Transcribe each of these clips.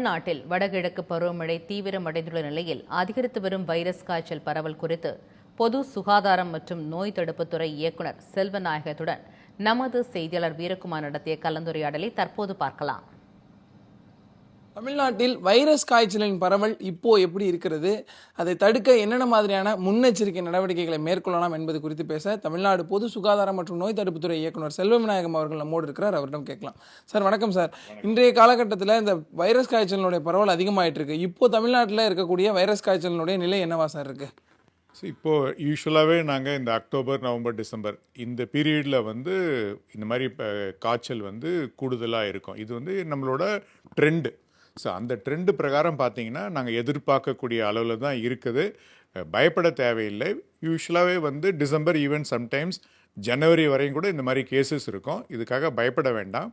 தமிழ்நாட்டில் வடகிழக்கு பருவமழை தீவிரமடைந்துள்ள நிலையில் அதிகரித்து வரும் வைரஸ் காய்ச்சல் பரவல் குறித்து பொது சுகாதாரம் மற்றும் நோய் தடுப்புத்துறை இயக்குனர் செல்வநாயகத்துடன் நமது செய்தியாளர் வீரகுமார் நடத்திய கலந்துரையாடலை தற்போது பார்க்கலாம். தமிழ்நாட்டில் வைரஸ் காய்ச்சலின் பரவல் இப்போ எப்படி இருக்கிறது? அதை தடுக்க என்னென்ன மாதிரியான முன்னெச்சரிக்கை நடவடிக்கைகளை மேற்கொள்ளலாம் என்பது குறித்து பேச தமிழ்நாடு பொது சுகாதாரம் மற்றும் நோய் தடுப்புத்துறை இயக்குனர் செல்வவிநாயகம் அவர்கள் நம்மோடு இருக்கிறார். அவரிடம் கேட்கலாம். சார் வணக்கம் சார். இன்றைய காலகட்டத்தில் இந்த வைரஸ் காய்ச்சலினுடைய பரவல் அதிகமாயிட்டு இருக்கு இப்போ தமிழ்நாட்டில் இருக்கக்கூடிய வைரஸ் காய்ச்சலினுடைய நிலை என்னவா சார் இருக்கு? ஸோ இப்போது யூஸ்வலாகவே நாங்கள் இந்த அக்டோபர் நவம்பர் டிசம்பர் இந்த பீரியடில் வந்து இந்த மாதிரி இப்போ காய்ச்சல் வந்து கூடுதலாக இருக்கும். இது வந்து நம்மளோட ட்ரெண்டு ஸோ அந்த ட்ரெண்டு பிரகாரம் பார்த்தீங்கன்னா நாங்கள் எதிர்பார்க்கக்கூடிய அளவில் தான் இருக்குது. பயப்பட தேவையில்லை. யூஸ்வலாகவே வந்து டிசம்பர் ஈவன் சம்டைம்ஸ் ஜனவரி வரையும் கூட இந்த மாதிரி கேசஸ் இருக்கும். இதுக்காக பயப்பட வேண்டாம்.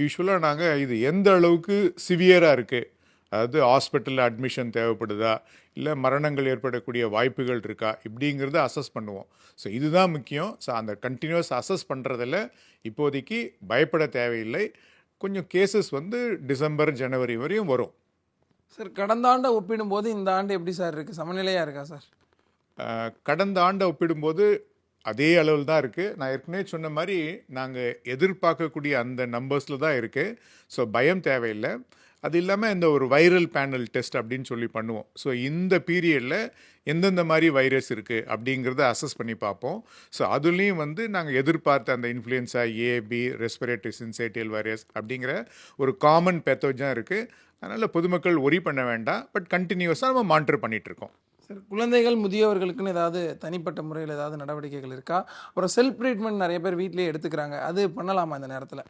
யூஸ்வலாக நாங்கள் இது எந்த அளவுக்கு சிவியராக இருக்குது அதாவது ஹாஸ்பிட்டலில் அட்மிஷன் தேவைப்படுதா? இல்லை மரணங்கள் ஏற்படக்கூடிய வாய்ப்புகள் இருக்கா? இப்படிங்கிறத அசஸ் பண்ணுவோம். ஸோ இதுதான் முக்கியம். ஸோ அந்த கண்டினியூஸ் அசஸ் பண்ணுறதில் இப்போதைக்கு பயப்பட தேவையில்லை. கொஞ்சம் கேசஸ் வந்து டிசம்பர் ஜனவரி வரையும் வரும். சார் கடந்த ஆண்டை ஒப்பிடும்போது இந்த ஆண்டு எப்படி சார் இருக்கு? சமநிலையா இருக்கா சார் கடந்த ஆண்டை ஒப்பிடும்போது அதே அளவில் தான் இருக்குது நான் ஏற்கனவே சொன்ன மாதிரி நாங்கள் எதிர்பார்க்கக்கூடிய அந்த நம்பர்ஸில் தான் இருக்குது ஸோ பயம் தேவையில்லை. அது இல்லாமல் இந்த ஒரு வைரல் பேனல் டெஸ்ட் அப்படின்னு சொல்லி பண்ணுவோம். ஸோ இந்த பீரியடில் எந்தெந்த மாதிரி வைரஸ் இருக்குது அப்படிங்கிறத அசஸ் பண்ணி பார்ப்போம். ஸோ அதுலேயும் வந்து நாங்கள் எதிர்பார்த்த அந்த influenza A B respiratory syncytial virus அப்படிங்கிற ஒரு காமன் பெத்தோஜன் இருக்குது அதனால் பொதுமக்கள் ஒரி பண்ண வேண்டாம். பட் கண்டினியூஸாக நம்ம மானிட்டர் பண்ணிகிட்டு இருக்கோம். சார் குழந்தைகள் முதியவர்களுக்குன்னு ஏதாவது தனிப்பட்ட முறையில் ஏதாவது நடவடிக்கைகள் இருக்கா? அப்புறம் செல்ஃப் ட்ரீட்மெண்ட் நிறைய பேர் வீட்டிலேயே எடுத்துக்கிறாங்க. அது பண்ணலாமா இந்த நேரத்தில்?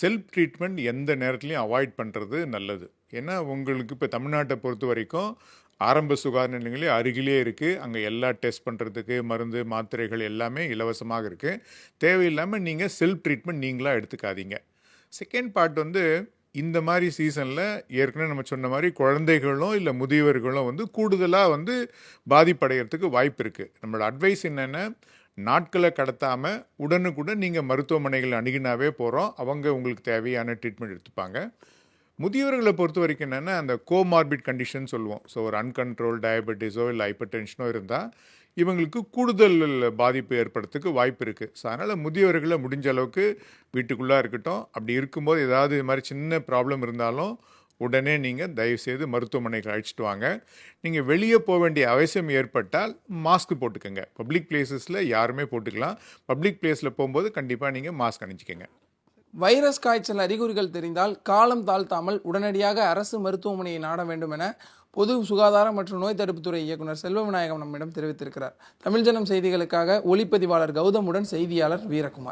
செல்ஃப் ட்ரீட்மெண்ட் எந்த நேரத்துலையும் அவாய்ட் பண்ணுறது நல்லது. ஏன்னா உங்களுக்கு இப்போ தமிழ்நாட்டை பொறுத்த வரைக்கும் ஆரம்ப சுகாதார நிலையங்களே அருகிலே இருக்குது அங்கே எல்லா டெஸ்ட் பண்ணுறதுக்கு மருந்து மாத்திரைகள் எல்லாமே இலவசமாக இருக்குது தேவையில்லாமல் நீங்கள் செல்ஃப் ட்ரீட்மெண்ட் நீங்களாக எடுத்துக்காதீங்க. செகண்ட் பார்ட் வந்து இந்த மாதிரி சீசனில் ஏற்கனவே நம்ம சொன்ன மாதிரி குழந்தைகளும் இல்லை முதியவர்களும் வந்து கூடுதலாக வந்து பாதிப்படைகிறதுக்கு வாய்ப்பு இருக்குது நம்மளோட அட்வைஸ் என்னென்னா நாட்களை கடத்தாமல் உடனுக்குடன் நீங்கள் மருத்துவமனைகள் அணுகினாவே போகிறோம் அவங்க உங்களுக்கு தேவையான ட்ரீட்மெண்ட் எடுத்துப்பாங்க. முதியவர்களை பொறுத்த வரைக்கும் என்னென்னா அந்த கோமார்பிட் கண்டிஷன் சொல்லுவோம். ஸோ ஒரு அன்கண்ட்ரோல் டயபெட்டிஸோ இல்லை ஹைப்பர் டென்ஷனோ இருந்தால் இவங்களுக்கு கூடுதல் பாதிப்பு ஏற்படுறதுக்கு வாய்ப்பு இருக்குது ஸோ அதனால் முதியவர்களை முடிஞ்ச அளவுக்கு வீட்டுக்குள்ளே இருக்கட்டும். அப்படி இருக்கும்போது ஏதாவது இது மாதிரி சின்ன ப்ராப்ளம் இருந்தாலும் உடனே நீங்கள் தயவுசெய்து மருத்துவமனைக்கு அழைச்சிட்டு வாங்க. நீங்கள் வெளியே போக வேண்டிய அவசியம் ஏற்பட்டால் மாஸ்க் போட்டுக்கோங்க. பப்ளிக் பிளேசஸில் யாருமே போட்டுக்கலாம். பப்ளிக் பிளேஸில் போகும்போது கண்டிப்பாக நீங்கள் மாஸ்க் அணிஞ்சிக்கோங்க. வைரஸ் காய்ச்சல் அறிகுறிகள் தெரிந்தால் காலம் தாழ்த்தாமல் உடனடியாக அரசு மருத்துவமனையை நாட வேண்டும் என பொது சுகாதாரம் மற்றும் நோய் தடுப்புத்துறை இயக்குனர் செல்வவிநாயகம் நம்மிடம் தெரிவித்திருக்கிறார். தமிழ் ஜனம் செய்திகளுக்காக ஒளிப்பதிவாளர் கௌதமுடன் செய்தியாளர் வீரகுமார்.